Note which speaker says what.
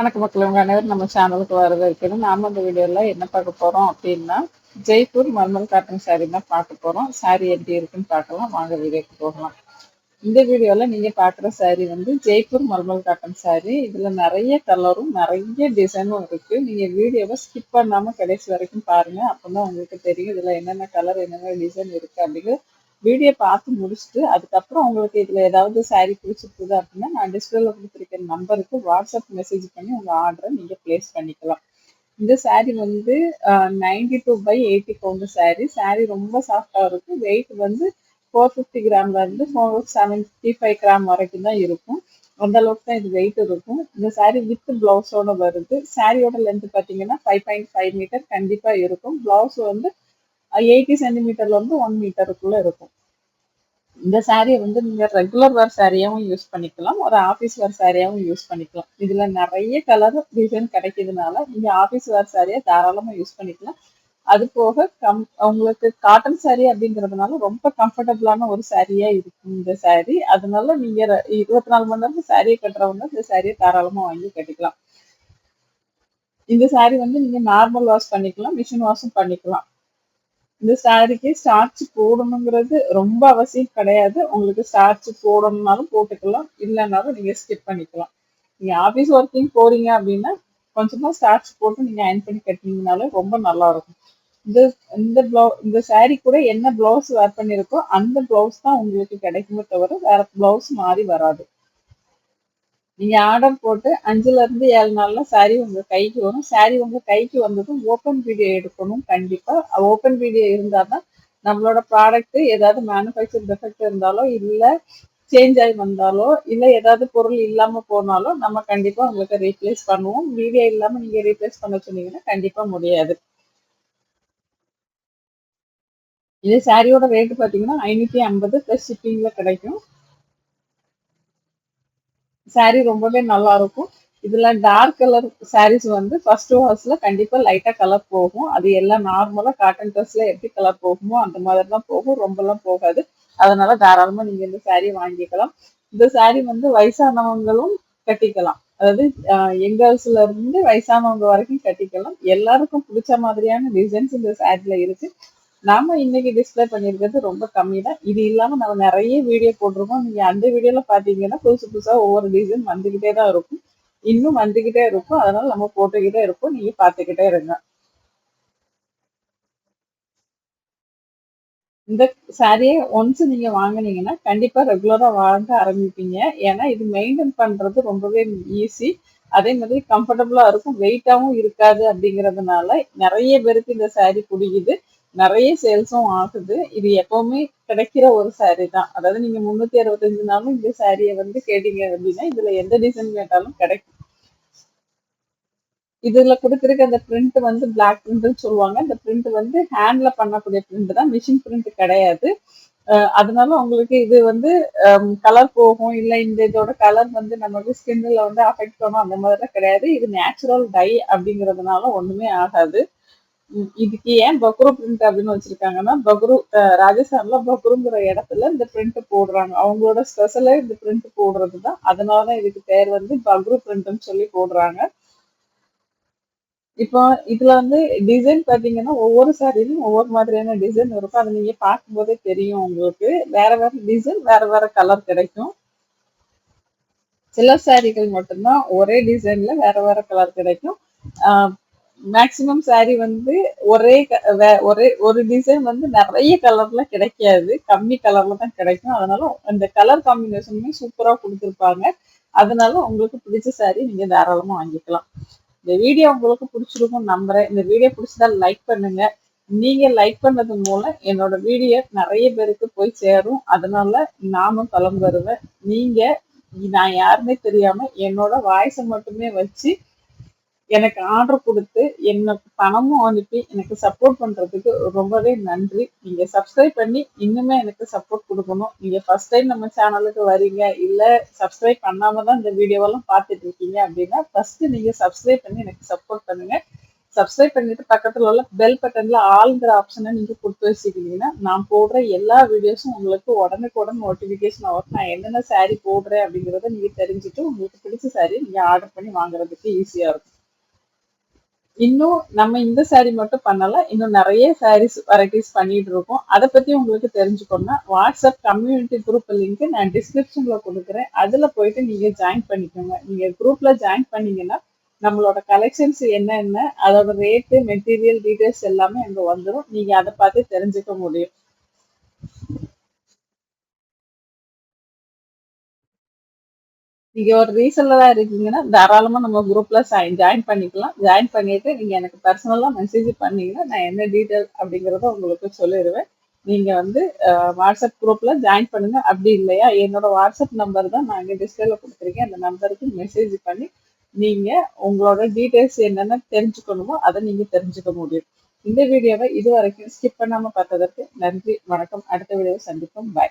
Speaker 1: வணக்க மக்கள் உங்க அனைவரும் நம்ம சேனலுக்கு வரவேற்கிறோம். நாம இந்த வீடியோல என்ன பார்க்க போறோம் அப்படின்னா ஜெய்ப்பூர் மல்மல் காட்டன் saree தான் பார்க்க போறோம். saree எப்படி இருக்குன்னு பார்க்கலாம். வாங்க வீடியோக்கு போகலாம். இந்த வீடியோல நீங்க பார்க்குற saree வந்து ஜெய்ப்பூர் மல்மல் காட்டன் saree. இதுல நிறைய கலரும் நிறைய டிசைனும் இருக்கு. நீங்க வீடியோவை ஸ்கிப் பண்ணாம கடைசி வரைக்கும் பாருங்க. அப்பதான் உங்களுக்கு தெரியும் இதுல என்னென்ன கலர் என்னென்ன டிசைன் இருக்கு அப்படிங்கிறது. வீடியோ பார்த்து முடிச்சுட்டு அதுக்கப்புறம் உங்களுக்கு இதில் ஏதாவது saree பிடிச்சிருக்குது அப்படின்னா நான் டிஸ்பிளேல கொடுத்துருக்கிற நம்பருக்கு வாட்ஸ்அப் மெசேஜ் பண்ணி உங்கள் ஆர்டரை நீங்கள் பிளேஸ் பண்ணிக்கலாம். இந்த saree வந்து ninety two by eighty pound saree. saree ரொம்ப சாஃப்டாக இருக்கும். வெயிட் வந்து ஃபோர் ஃபிஃப்டி கிராம்லேருந்து ஃபோர் செவன்ட்டி ஃபைவ் கிராம் வரைக்கும் தான் இருக்கும். அந்த அளவுக்கு தான் இது வெயிட் இருக்கும். இந்த சாரீ வித் பிளவுஸோட வருது. சாரியோட லென்த் பார்த்தீங்கன்னா ஃபைவ் பாயிண்ட் ஃபைவ் மீட்டர் கண்டிப்பாக இருக்கும். பிளவுஸ் வந்து எயிட்டி சென்டிமீட்டர்ல இருந்து ஒன் மீட்டருக்குள்ள இருக்கும். இந்த சாரியை வந்து நீங்க ரெகுலர் வேர் சாரியாவும் யூஸ் பண்ணிக்கலாம். ஒரு ஆஃபீஸ் வேர் சாரியாவும் யூஸ் பண்ணிக்கலாம். இதுல நிறைய கலர் டிசைன் கிடைக்கிறதுனால நீங்க ஆஃபீஸ் வேர் சாரியை தாராளமா யூஸ் பண்ணிக்கலாம். அது போக கம் உங்களுக்கு காட்டன் சாரி அப்படிங்கிறதுனால ரொம்ப கம்ஃபர்டபுளான ஒரு சாரியா இருக்கும் இந்த சாரி அதனால நீங்க இருபத்தி நாலு மணி நேரம் சாரியை கட்டுறவங்க இந்த சாரியை தாராளமா வாங்கி கட்டிக்கலாம். இந்த சாரி வந்து நீங்க நார்மல் வாஷ் பண்ணிக்கலாம் மிஷின் வாஷும் பண்ணிக்கலாம். இந்த சாரிக்கு ஸ்டார்ச் போடணுங்கிறது ரொம்ப அவசியம் கிடையாது. உங்களுக்கு ஸ்டார்ச் போடணும்னாலும் போட்டுக்கலாம். இல்லைனாலும் நீங்க ஸ்கிப் பண்ணிக்கலாம். நீங்க ஆபீஸ் ஒர்க்கிங் போறீங்க அப்படின்னா கொஞ்சமா ஸ்டார்ச் போட்டு நீங்க அயன் பண்ணி கட்டினீங்கனாலே ரொம்ப நல்லா இருக்கும் இந்த இந்த ப்ளவு இந்த saree கூட என்ன பிளவுஸ் வேர் பண்ணியிருக்கோ அந்த பிளவுஸ் தான் உங்களுக்கு கிடைக்குமே தவிர வேற பிளவுஸ் மாறி வராது. நீங்க ஆர்டர் போட்டு அஞ்சுல இருந்து ஏழு நாள்ல saree உங்க கைக்கு வரும். saree உங்க கைக்கு வந்ததும் ஓப்பன் வீடியோ எடுக்கணும் கண்டிப்பா. ஓப்பன் வீடியோ இருந்தாதான் நம்மளோட ப்ராடக்ட் ஏதாவது மேனுஃபேக்சர் டிஃபெக்ட் இருந்தாலோ இல்ல சேஞ்ச் ஆகி வந்தாலோ இல்ல ஏதாவது பொருள் இல்லாம போனாலோ நம்ம கண்டிப்பா உங்களுக்கு ரீப்ளேஸ் பண்ணுவோம். வீடியோ இல்லாம நீங்க ரீப்ளேஸ் பண்ண சொன்னீங்கன்னா கண்டிப்பா முடியாது. இது சாரியோட ரேட்டு பார்த்தீங்கன்னா ஐநூற்றி ஐம்பது ப்ளஸ் ஷிப்பிங்கில் கிடைக்கும். சாரீ ரொம்பவே நல்லா இருக்கும் இதுல டார்க் கலர் சாரீஸ் வந்து ஃபர்ஸ்ட் வாஷ்ல கண்டிப்பா லைட்டா கலர் போகும். அது எல்லாம் நார்மலா காட்டன் ட்ரெஸ்ல எப்படி கலர் போகுமோ அந்த மாதிரி தான் போகும். ரொம்பலாம் போகாது. அதனால தாராளமா நீங்க இந்த சாரீ வாங்கிக்கலாம். இந்த சாரீ வந்து வயசானவங்களும் கட்டிக்கலாம். அதாவது எங்கர்ஸ்ல இருந்து வயசானவங்க வரைக்கும் கட்டிக்கலாம். எல்லாருக்கும் பிடிச்ச மாதிரியான டிசைன்ஸ் இந்த சாரில இருக்கு. நாம இன்னைக்கு டிஸ்ப்ளே பண்ணியிருக்கிறது ரொம்ப கம்மி தான். இது இல்லாம நம்ம நிறைய வீடியோ போட்டிருக்கோம். நீங்க அந்த வீடியோல பாத்தீங்கன்னா புதுசு புதுசா ஒவ்வொரு டிசைன் வந்துகிட்டே தான் இருக்கும். இன்னும் வந்துகிட்டே இருக்கும். அதனால நம்ம போட்டுக்கிட்டே இருப்போம். நீங்க பாத்துக்கிட்டே இருங்க. இந்த சாரியை ஒன்ஸ் நீங்க வாங்குனீங்கன்னா கண்டிப்பா ரெகுலரா வாங்க ஆரம்பிப்பீங்க. ஏன்னா இது மெயின்டைன் பண்றது ரொம்பவே ஈஸி அதே மாதிரி கம்ஃபர்டபுளா இருக்கும். வெயிட்டாவும் இருக்காது அப்படிங்கறதுனால நிறைய பேருக்கு இந்த சாரி பிடிக்குது. நிறைய சேல்ஸும் ஆகுது. இது எப்பவுமே கிடைக்கிற ஒரு saree தான். அதாவது நீங்க முன்னூத்தி அறுபத்தஞ்சு நாளும் இந்த சாரியை வந்து கேட்டீங்க அப்படின்னா இதுல எந்த டிசைன் கேட்டாலும் கிடைக்கும். இதுல கொடுத்துருக்க அந்த பிரிண்ட் வந்து பிளாக் பிரிண்ட்னு சொல்லுவாங்க. இந்த பிரிண்ட் வந்து ஹேண்ட்ல பண்ணக்கூடிய பிரிண்ட் தான். மிஷின் பிரிண்ட் கிடையாது. அதனால உங்களுக்கு இது வந்து கலர் போகும். இல்ல இந்த இதோட கலர் வந்து நமக்கு ஸ்கின்ல வந்து அஃபெக்ட் பண்ணும் அந்த மாதிரிலாம் கிடையாது. இது நேச்சுரல் டை அப்படிங்கறதுனால ஒண்ணுமே ஆகாது. இதுக்கு ஏன் பக்ரு பிரிண்ட் அப்படின்னு வச்சிருக்காங்கன்னா பக்ரு ராஜஸ்தான்ல பக்ருங்கிற இடத்துல இந்த பிரிண்ட் போடுறாங்க. அவங்களோட ஸ்பெஷலே இந்த பிரிண்ட் போடுறது தான் அதனாலதான் இதுக்கு பேர் வந்து பக்ரு பிரிண்ட்னு சொல்லி போடுறாங்க. இப்போ இதுல வந்து டிசைன் பாத்தீங்கன்னா ஒவ்வொரு சாரிலையும் ஒவ்வொரு மாதிரியான டிசைன் இருக்கும். அதை நீங்க பார்க்கும்போதே தெரியும் உங்களுக்கு. வேற வேற டிசைன் வேற வேற கலர் கிடைக்கும். சில சாரிகள் மட்டும்தான் ஒரே டிசைன்ல வேற வேற கலர் கிடைக்கும். மேக்சிமம் சாரி வந்து ஒரே க- வே- ஒரே ஒரு டிசைன் வந்து நிறைய கலர்ல கிடைக்காது. கம்மி கலர்ல தான் கிடைக்கும். அதனால அந்த கலர் காம்பினேஷனுமே சூப்பரா கொடுத்துருப்பாங்க. அதனால உங்களுக்கு பிடிச்ச சாரி நீங்க தாராளமா வாங்கிக்கலாம். இந்த வீடியோ உங்களுக்கு பிடிச்சிருக்கும் நம்புறேன். இந்த வீடியோ பிடிச்சதா லைக் பண்ணுங்க. நீங்க லைக் பண்ணது மூலம் என்னோட வீடியோ நிறைய பேருக்கு போய் சேரும். அதனால நானும் பலம் வருவேன். நீங்க நான் யாருமே தெரியாம என்னோட வாய்ஸை மட்டுமே வச்சு எனக்கு ஆர்டர் கொடுத்து எனக்கு பணமும் அனுப்பி எனக்கு சப்போர்ட் பண்ணுறதுக்கு ரொம்பவே நன்றி. நீங்கள் சப்ஸ்கிரைப் பண்ணி இன்னுமே எனக்கு சப்போர்ட் கொடுக்கணும். நீங்கள் ஃபர்ஸ்ட் டைம் நம்ம சேனலுக்கு வரீங்க இல்லை சப்ஸ்கிரைப் பண்ணாமல் தான் இந்த வீடியோவெல்லாம் பார்த்துட்டு இருக்கீங்க அப்படின்னா ஃபஸ்ட்டு நீங்கள் சப்ஸ்கிரைப் பண்ணி எனக்கு சப்போர்ட் பண்ணுங்கள் சப்ஸ்கிரைப் பண்ணிட்டு பக்கத்தில் உள்ள பெல் பட்டனில் ஆளுங்கிற ஆப்ஷனை நீங்கள் கொடுத்து வச்சுக்கிட்டீங்கன்னா நான் போடுற எல்லா வீடியோஸும் உங்களுக்கு உடனுக்குடன் நோட்டிஃபிகேஷன் வரும். நான் என்னென்ன சாரீ போடுறேன் அப்படிங்கிறத நீங்கள் தெரிஞ்சுட்டு உங்களுக்கு பிடிச்ச saree நீங்கள் ஆர்டர் பண்ணி வாங்குறதுக்கு ஈஸியாக இருக்கும். இன்னும் நம்ம இந்த saree மட்டும் பண்ணல இன்னும் நிறைய சாரீஸ் வெரைட்டிஸ் பண்ணிட்டு இருக்கோம். அதை பத்தி உங்களுக்கு தெரிஞ்சுக்கணும்னா வாட்ஸ்அப் கம்யூனிட்டி குரூப் லிங்க் நான் டிஸ்கிரிப்ஷன்ல கொடுக்குறேன். அதுல போயிட்டு நீங்க ஜாயின் பண்ணிக்கோங்க. நீங்க குரூப்ல ஜாயின் பண்ணீங்கன்னா நம்மளோட கலெக்ஷன்ஸ் என்னென்ன அதோட ரேட்டு மெட்டீரியல் டீடைல்ஸ் எல்லாமே அங்கே வந்துடும் நீங்க அதை பார்த்து தெரிஞ்சுக்க முடியும். நீங்க ஒரு ரீசெல்லரா இருக்கீங்கன்னா தாராளமா நம்ம குரூப்ல ஜாயின் பண்ணிக்கலாம். ஜாயின் பண்ணிட்டு நீங்க எனக்கு பர்சனலா மெசேஜ் பண்ணீங்கன்னா நான் என்ன டீட்டெயில் அப்படிங்கறத உங்களுக்கு சொல்லிடுவேன் நீங்க வந்து வாட்ஸ்அப் குரூப்ல ஜாயின் பண்ணுங்க. அப்படி இல்லையா? என்னோட வாட்ஸ்அப் நம்பர் தான் நான் இங்கே டிஸ்பிளேல கொடுத்துருக்கேன். அந்த நம்பருக்கு மெசேஜ் பண்ணி நீங்க உங்களோட டீடைல்ஸ் என்னென்ன தெரிஞ்சுக்கணுமோ அதை நீங்க தெரிஞ்சுக்க முடியும். இந்த வீடியோவை இது வரைக்கும் ஸ்கிப் பண்ணாம பார்த்ததற்கு நன்றி வணக்கம். அடுத்த வீடியோவை சந்திப்போம். பாய்